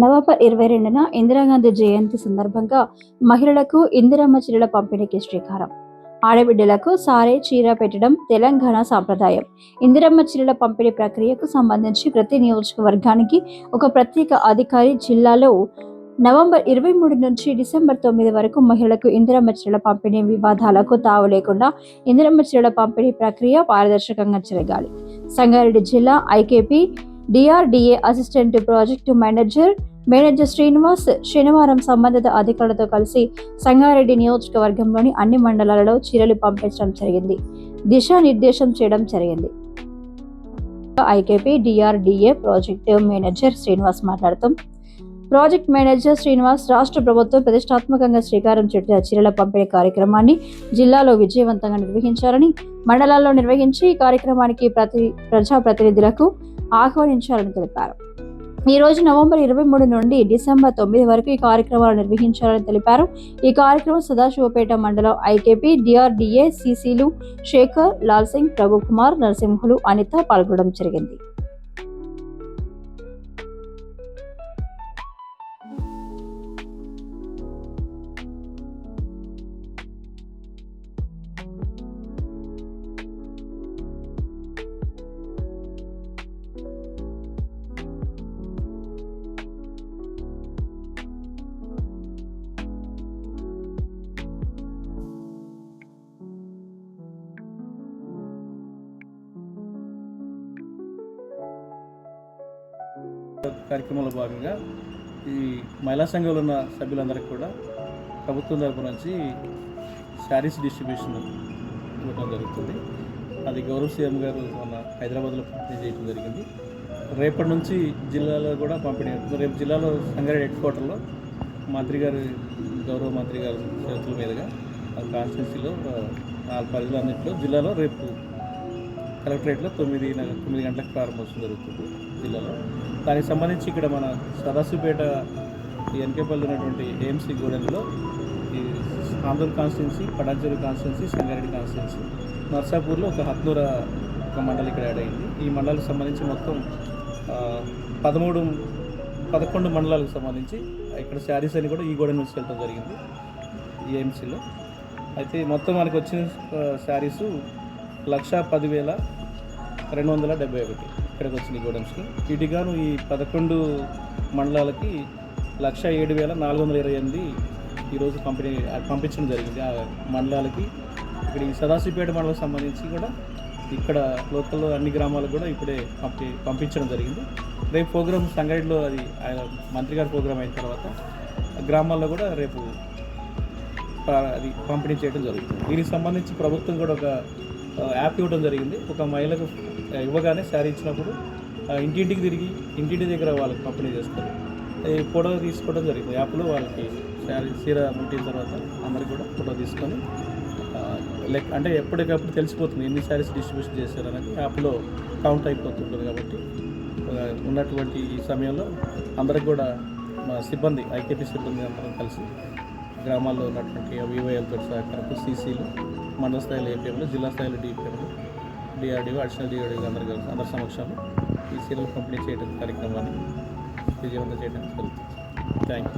November ఇరవై రెండున ఇందిరాగాంధీ జయంతి సందర్భంగా మహిళలకు ఇందిరమ్మ చీరల పంపిణీకి శ్రీకారం. ఆడబిడ్డలకు సారే చీర పెట్టడం తెలంగాణ సాంప్రదాయం. ఇందిరమ్మ చీరల పంపిణీ ప్రక్రియకు సంబంధించి ప్రతి నియోజకవర్గానికి ఒక ప్రత్యేక అధికారి జిల్లాలో నవంబర్ ఇరవై మూడు నుంచి డిసెంబర్ తొమ్మిది వరకు మహిళలకు ఇందిరమ్మ చీరల పంపిణీ వివాదాలకు తావు లేకుండా ఇందిరమ్మ చీరల పంపిణీ ప్రక్రియ పారదర్శకంగా జరగాలి. సంగారెడ్డి జిల్లా IKP DRDA assistant project manager manager Srinivas శనివారం సంబంధిత అధికారులతో కలిసి సంగారెడ్డి నియోజకవర్గంలోని అన్ని మండలాలలో చీరలు పంపించడం జరిగింది. దిశానిర్దేశం చేయడం జరిగింది. IKP DRDA project manager Srinivas మాట్లాడుతూ. ప్రాజెక్ట్ మేనేజర్ శ్రీనివాస్ రాష్ట్ర ప్రభుత్వం ప్రతిష్టాత్మకంగా శ్రీకారం చుట్టిన చీరల పంపిణీ కార్యక్రమాన్ని జిల్లాలో విజయవంతంగా నిర్వహించాలని మండలాల్లో నిర్వహించి ఈ కార్యక్రమానికి ప్రతి ప్రజాప్రతినిధులకు ఆహ్వానించాలని తెలిపారు. ఈ రోజు నవంబర్ ఇరవై మూడు నుండి డిసెంబర్ తొమ్మిది వరకు ఈ కార్యక్రమాలు నిర్వహించాలని తెలిపారు. ఈ కార్యక్రమం సదాశివపేట మండలం ఐకేపీ డిఆర్డిఏ సిసిలు శేఖర్ లాల్ సింగ్ ప్రభుకుమార్ నరసింహులు అనిత పాల్గొనడం జరిగింది. కార్యక్రమంలో భాగంగా ఈ మహిళా సంఘంలో ఉన్న సభ్యులందరికీ కూడా ప్రభుత్వం తరపు నుంచి శారీస్ డిస్ట్రిబ్యూషన్ ఇవ్వడం జరుగుతుంది. అది గౌరవ సీఎం గారు మన హైదరాబాద్లో పంపిణీ చేయడం జరిగింది. రేపటి నుంచి జిల్లాలో కూడా పంపిణీ రేపు జిల్లాలో సంగారెడ్డి హెడ్ క్వార్టర్లో మంత్రి గారు గౌరవ మంత్రి గారి చేతుల మీదుగా ఆ కాన్స్టిట్యున్సీలో ఆ పరిధిలన్నింటిలో జిల్లాలో రేపు కలెక్టరేట్లో తొమ్మిది తొమ్మిది గంటలకు ప్రారంభోత్సవం జరుగుతుంది జిల్లాలో. దానికి సంబంధించి ఇక్కడ మన సదాశివపేట ఈ ఎన్కేపల్లి ఉన్నటువంటి ఏఎంసీ గూడెంలో ఈ Andhra constituency పటాంజలి constituency Sangareddy constituency నర్సాపూర్లో ఒక హత్నూర ఒక మండలి ఇక్కడ యాడ్ అయింది. ఈ మండలికి సంబంధించి మొత్తం పదమూడు పదకొండు మండలాలకు సంబంధించి ఇక్కడ శారీస్ అని కూడా ఈ గూడెం నుంచి వెళ్ళడం జరిగింది ఏఎంసీలో. అయితే మొత్తం మనకు వచ్చిన శారీసు లక్ష పదివేల రెండు వందల డెబ్బై ఒకటి ఇక్కడికి వచ్చింది గోడమ్స్కి వీటిగాను ఈ పదకొండు మండలాలకి లక్ష ఏడు వేల నాలుగు వందల ఇరవై ఎనిమిది ఈరోజు పంపిణీ పంపించడం జరిగింది. ఆ మండలాలకి ఇక్కడ ఈ సదాశివపేట మండలం సంబంధించి కూడా ఇక్కడ లోకల్లో అన్ని గ్రామాలకు కూడా ఇప్పుడే పంపి పంపించడం జరిగింది. రేపు ప్రోగ్రామ్ సంగారెడ్డిలో అది ఆయన మంత్రి గారి ప్రోగ్రామ్ అయిన తర్వాత గ్రామాల్లో కూడా రేపు అది పంపిణీ చేయడం జరుగుతుంది. దీనికి సంబంధించి ప్రభుత్వం కూడా ఒక యాప్ ఇవ్వడం జరిగింది. ఒక మహిళకు ఇవ్వగానే శారీ ఇచ్చినప్పుడు ఇంటింటికి తిరిగి ఇంటింటి దగ్గర వాళ్ళకి పంపిణీ చేస్తారు. ఈ ఫోటో తీసుకోవడం జరిగింది. యాప్లో వాళ్ళకి శారీ చీర ముట్టిన తర్వాత అందరికి కూడా ఫోటో తీసుకొని లైక్ లెక్ అంటే ఎప్పటికప్పుడు తెలిసిపోతుంది ఎన్ని శారీస్ డిస్ట్రిబ్యూషన్ చేశారు అనేది. యాప్లో కౌంట్ అయిపోతుంటుంది కాబట్టి ఉన్నటువంటి ఈ సమయంలో అందరికి కూడా మా సిబ్బంది ఐకేపీ సిబ్బంది అందరం కలిసి గ్రామాల్లో ఉన్నటువంటి వివైఎల్తో సహకారంతో సీసీలు మండల స్థాయిలో ఏపీఎంలు జిల్లా స్థాయిలో డిపిఎంలు డిఆర్డీఓ అడిషనల్ డిఆర్డీఓ అందరు కలిసి అందరి సమక్షంలో ఈ సీరియల్ పంపిణీ చేయడం కార్యక్రమాన్ని విజయవంతం చేయడానికి జరుగుతుంది. Thank you